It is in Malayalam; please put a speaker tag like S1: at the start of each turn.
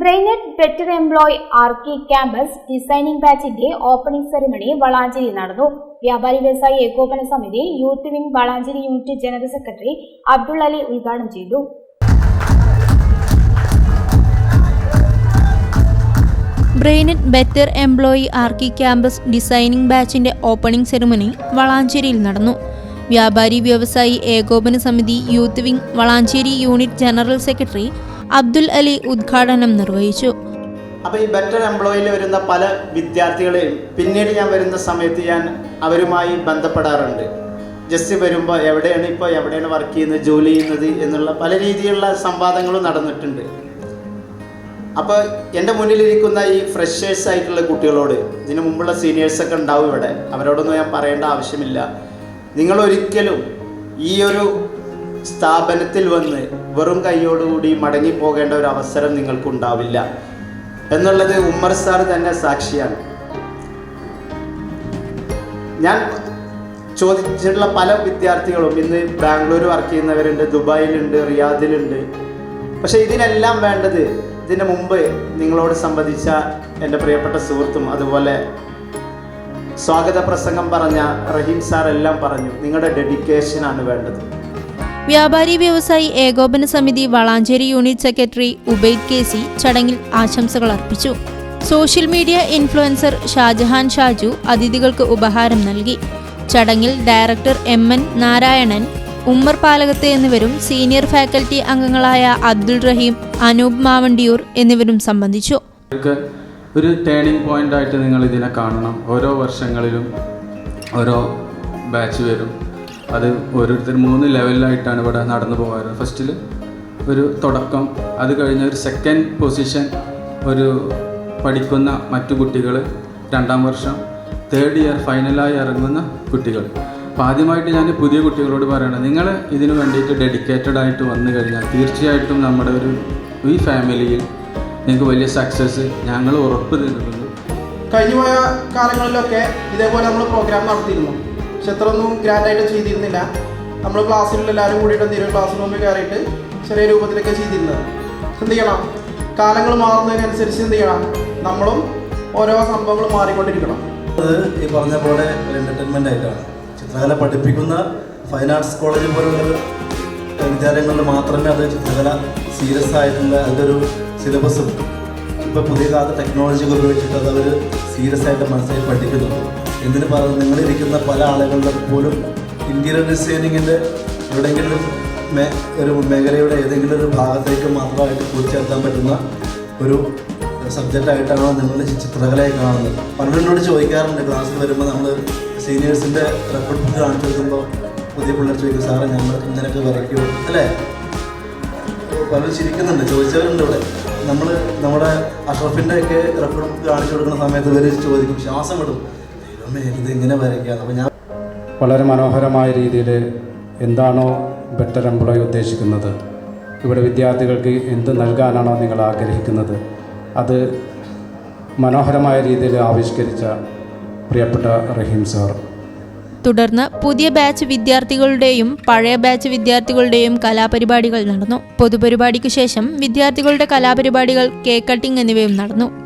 S1: Brainet better employ archi campus designing ബാച്ചിന്റെ ഓപ്പണിംഗ് സെറിമണി വളാഞ്ചേരി നടന്നു. വ്യാപാരി വ്യവസായി ഏകോപന സമിതി youth wing Valanchery unit general secretary Abdul Ali ഉദ്ഘാടനം ചെയ്തു.
S2: Brainet better employee archi campus designing ബാച്ചിന്റെ ഓപ്പണിംഗ് സെറിമണി വളാഞ്ചേരിയിൽ നടന്നു. വ്യാപാരി വ്യവസായി ഏകോപന സമിതി youth wing Valanchery unit general secretary Abdul Ali ഉദ്ഘാടനം നിർവഹിച്ചു.
S3: അപ്പോൾ ഈ ബെറ്റർ എംപ്ലോയിൽ വരുന്ന പല വിദ്യാർത്ഥികളെയും പിന്നീട് ഞാൻ വരുന്ന സമയത്ത് ഞാൻ അവരുമായി ബന്ധപ്പെടാറുണ്ട്. ജസ്റ്റ് വരുമ്പോൾ എവിടെയാണ് ഇപ്പോൾ എവിടെയാണ് വർക്ക് ചെയ്യുന്നത് ജോലി ചെയ്യുന്നത് എന്നുള്ള പല രീതിയിലുള്ള സംവാദങ്ങളും നടന്നിട്ടുണ്ട്. അപ്പോൾ എന്റെ മുന്നിലിരിക്കുന്ന ഈ ഫ്രഷേഴ്സ് ആയിട്ടുള്ള കുട്ടികളോട് ഇതിനു മുമ്പുള്ള സീനിയേഴ്സൊക്കെ ഉണ്ടാവും ഇവിടെ അവരോടൊന്നും ഞാൻ പറയേണ്ട ആവശ്യമില്ല. നിങ്ങൾ ഒരിക്കലും ഈ ഒരു സ്ഥാപനത്തിൽ വന്ന് വെറും കൈയോടുകൂടി മടങ്ങി പോകേണ്ട ഒരു അവസരം നിങ്ങൾക്കുണ്ടാവില്ല. എന്നുള്ളത് ഉമ്മർ സാർ തന്നെ സാക്ഷിയാണ്. ഞാൻ ചോദിച്ചിട്ടുള്ള പല വിദ്യാർത്ഥികളും ഇന്ന് ബാംഗ്ലൂർ വർക്ക് ചെയ്യുന്നവരുണ്ട് ദുബായിലുണ്ട് റിയാദിലുണ്ട്. പക്ഷേ ഇതിനെല്ലാം വേണ്ടത് ഇതിന് മുമ്പ് നിങ്ങളോട് സംബന്ധിച്ച എന്റെ പ്രിയപ്പെട്ട സുഹൃത്തും അതുപോലെ സ്വാഗത പ്രസംഗം പറഞ്ഞ റഹീം സാർ എല്ലാം പറഞ്ഞു. നിങ്ങളുടെ ഡെഡിക്കേഷനാണ് വേണ്ടത്.
S2: വ്യാപാരി വ്യവസായി ഏകോപന സമിതി Valanchery unit secretary Ubaid K C ചടങ്ങിൽ ആശംസകൾ അർപ്പിച്ചു. Social media influencer Shajahan Shaju അതിഥികൾക്ക് ഉപഹാരം നൽകി. ചടങ്ങിൽ director M N Narayanan Ummer Palakath എന്നിവരും സീനിയർ ഫാക്കൽറ്റി അംഗങ്ങളായ അബ്ദുൾ റഹീം അനൂപ് മാവണ്ടിയൂർ എന്നിവരും സംബന്ധിച്ചു.
S4: ഒരു ടേണിംഗ് പോയിന്റ് ആയിട്ട് നിങ്ങൾ ഇതിനെ കാണണം. ഓരോ വർഷങ്ങളിലും ഓരോ ബാച്ച് വരും. അത് ഓരോരുത്തർ മൂന്ന് ലെവലിലായിട്ടാണ് ഇവിടെ നടന്നു പോകാറ്. ഫസ്റ്റിൽ ഒരു തുടക്കം അത് കഴിഞ്ഞ ഒരു സെക്കൻഡ് പൊസിഷൻ ഒരു പഠിക്കുന്ന മറ്റു കുട്ടികൾ രണ്ടാം വർഷം തേർഡ് ഇയർ ഫൈനലായി ഇറങ്ങുന്ന കുട്ടികൾ അപ്പോൾ ആദ്യമായിട്ട് ഞാൻ പുതിയ കുട്ടികളോട് പറയണം നിങ്ങൾ ഇതിനു വേണ്ടിയിട്ട് ഡെഡിക്കേറ്റഡ് ആയിട്ട് വന്നു കഴിഞ്ഞാൽ തീർച്ചയായിട്ടും നമ്മുടെ ഒരു ഈ ഫാമിലിയിൽ നിങ്ങൾക്ക് വലിയ സക്സസ് ഞങ്ങൾ ഉറപ്പ് നൽകുന്നു
S5: കഴിഞ്ഞുപോയ കാലങ്ങളിലൊക്കെ ഇതേപോലെ നമ്മൾ പ്രോഗ്രാം നടത്തിയിരുന്നു. പക്ഷെ അത്രയൊന്നും ഗ്രാൻഡായിട്ട് ചെയ്തിരുന്നില്ല. നമ്മൾ ക്ലാസ്സിലുള്ള എല്ലാവരും കൂടിയിട്ട് എന്തെങ്കിലും ക്ലാസ് റൂമിൽ കയറിയിട്ട് ചെറിയ രൂപത്തിലൊക്കെ ചെയ്തിരുന്നത്. എന്ത് ചെയ്യണം? കാലങ്ങൾ മാറുന്നതിനനുസരിച്ച് എന്ത് ചെയ്യണം? നമ്മളും ഓരോ സംഭവങ്ങൾ മാറിക്കൊണ്ടിരിക്കണം.
S6: അത് ഈ പറഞ്ഞ പോലെ ഒരു എന്റർടൈൻമെന്റ് ആയിട്ടാണ്. ചിത്രകല പഠിപ്പിക്കുന്ന ഫൈൻ ആർട്സ് കോളേജ് പോലുള്ള വിദ്യാലയങ്ങളിൽ മാത്രമേ അത് ചിത്രകല സീരിയസ് ആയിട്ടുള്ള അതിന്റെ ഒരു സിലബസും ഇപ്പോൾ പുതിയ കാലത്ത് ടെക്നോളജി ഒക്കെ ഉപയോഗിച്ചിട്ട് അത് അവർ സീരിയസ് ആയിട്ട് മനസ്സിലായി പഠിക്കുന്നുണ്ട്. എന്തിനു പറയുന്നത് നിങ്ങളിരിക്കുന്ന പല ആളുകളുടെ പോലും ഇന്റീരിയർ ഡിസൈനിങ്ങിന്റെ എവിടെയെങ്കിലും മേ ഒരു മേഖലയുടെ ഏതെങ്കിലും ഒരു ഭാഗത്തേക്ക് മാത്രമായിട്ട് കൂട്ടിച്ചേർക്കാൻ പറ്റുന്ന ഒരു സബ്ജക്റ്റ് ആയിട്ടാണോ നിങ്ങൾ ചിത്രകലയെ കാണുന്നത്? എന്നോട് ചോദിക്കാറുണ്ട്. ക്ലാസ്സിൽ വരുമ്പോൾ നമ്മൾ സീനിയേഴ്സിന്റെ റെക്കോർഡ് കാണിച്ചു കൊടുക്കുമ്പോൾ പുതിയ പിള്ളേർ ചോദിക്കും സാറേ ഞങ്ങൾ ഇങ്ങനെയൊക്കെ വരയ്ക്കുമോ അല്ലേ? പലരും ചിരിക്കുന്നുണ്ട് ചോദിച്ചവരുണ്ട് ഇവിടെ. നമ്മൾ നമ്മുടെ അഷ്റഫിന്റെ ഒക്കെ റെക്കോർഡ് കാണിച്ചു കൊടുക്കുന്ന സമയത്ത് ഇവർ ചോദിക്കും ശ്വാസം വിടും. ഇങ്ങനെ വരയ്ക്കാം അപ്പോൾ ഞാൻ
S7: വളരെ മനോഹരമായ രീതിയിൽ എന്താണോ ബെറ്റർ എംപ്ലോയി ഉദ്ദേശിക്കുന്നത്. ഇവിടെ വിദ്യാർത്ഥികൾക്ക് എന്ത് നൽകാനാണോ നിങ്ങൾ ആഗ്രഹിക്കുന്നത്. അത് മനോഹരമായ രീതിയിൽ ആവിഷ്കരിച്ച പ്രിയപ്പെട്ട റഹീം സാർ.
S2: തുടർന്ന് പുതിയ ബാച്ച് വിദ്യാർത്ഥികളുടെയും പഴയ ബാച്ച് വിദ്യാർത്ഥികളുടെയും കലാപരിപാടികൾ നടന്നു. പൊതുപരിപാടിക്കു ശേഷം വിദ്യാർത്ഥികളുടെ കലാപരിപാടികൾ കേക്ക് കട്ടിംഗ് എന്നിവയും നടന്നു.